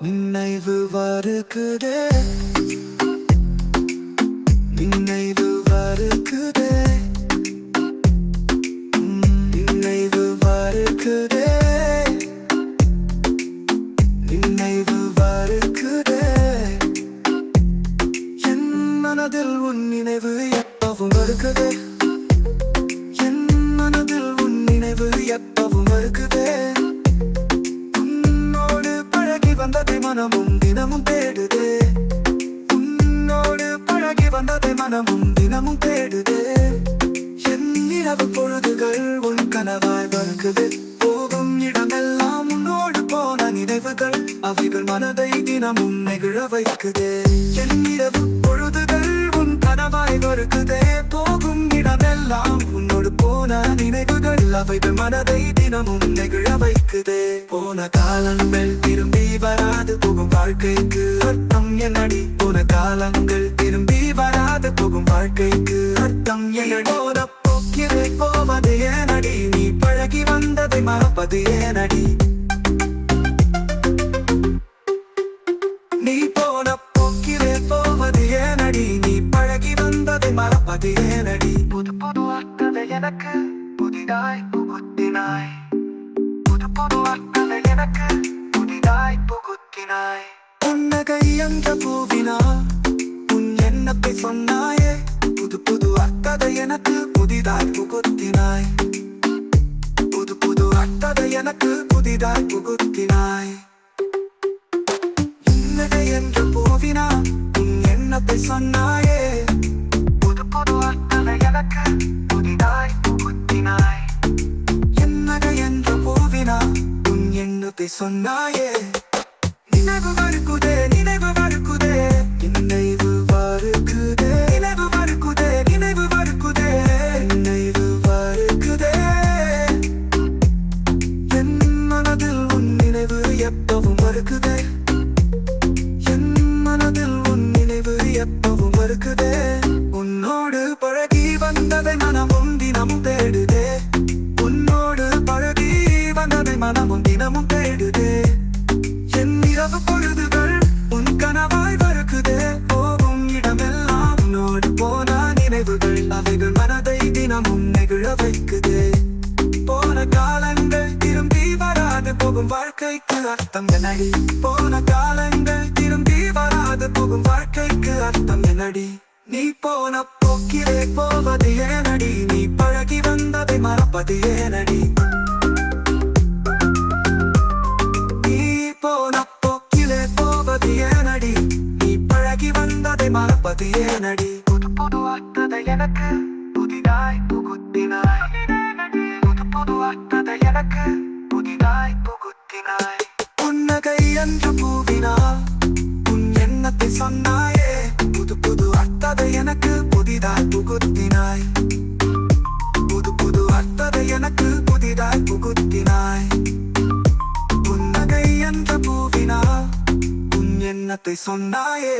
நினைவு வருக்குதே. நினைவு வருக்குதே. நினைவு வருக்குதே. நினைவு வருக்குதே. என் மனதில் எப்பவும் வருக்குதே என் மனதில் உன் நினைவு எப்பவும் வருக்குதே உன்னோடு பழகி வந்ததை மனமும் தினமும் தேடுதே. உன்னோடு பழகி வந்ததை மனமும் தினமும் தேடுதே. என் இரவு பொழுதுகள் உன் கனவாய் வருகுது. போகும் இடமெல்லாம் உன்னோடு போன நினைவுகள் அவைகள் மனதை தினமும் நெகிழ வைக்குதே. என் இரவு அவைகள் மனதை தினமும் நெகிழ வைக்குதே. போன காலங்கள் திரும்பி வராது போகும் வாழ்க்கைக்கு அர்த்தம் என்னடி? போன காலங்கள் திரும்பி வராது போகும் வாழ்க்கைக்கு அர்த்தம் என்னடி? போன போக்கிலே போவது ஏனடி? நீ பழகி வந்ததை மறப்பது ஏனடி? நீ போன போக்கிலே போவது ஏனடி? நீ பழகி வந்ததை மறப்பது ஏனடி? புது புது அர்த்ததை எனக்கு புதிதாய் புகுத்தினாய். புது புது அர்த்ததை எனக்கு புதிதாய் புகுத்தினாய். புன்னகை என்ற பூவினா உன் எண்ணத்தை சொன்னாயே. புது புது அர்த்ததை எனக்கு புதிதாய் புகுத்தினாய். புது புது அர்த்ததை எனக்கு புதிதாய் புகுத்தினாய். புன்னகை என்ற பூவினா உன் எண்ணத்தை சொன்னாயே. புது புது அர்த்ததை எனக்கு புதிதாய் புகுத்தினாய். உன் எண்ணத்தை சொன்னாயே நினைவு வருக்குதே நினைவு நெகிழ வைக்குது போன காலங்கள் திரும்பி வராது போகும் வாழ்க்கைக்கு அர்த்தம் என்னடி? போன காலங்கள் திரும்பி வராது போகும் வாழ்க்கைக்கு அர்த்தம் என்னடி? நீ போன போக்கிலே போவது ஏனடி? நீ பழகி வந்ததை மறப்பது ஏனடி? நீ போன போக்கிலே போவது ஏனடி? நீ பழகி வந்ததை மறப்பது ஏனடி? புது புது அர்த்ததை எனக்கு புகுத்தினாய் புது புது அர்த்ததை எனக்கு புதிதாய் புகுத்தினாய் புன்னகை என்ற பூவினால் உன் எண்ணத்தை சொன்னாயே புது புது அர்த்ததை எனக்கு புதிதாய் புகுத்தினாய் புது புது அர்த்ததை எனக்கு புதிதாய் புகுத்தினாய் புன்னகை என்ற பூவினால் உன் எண்ணத்தை சொன்னாயே.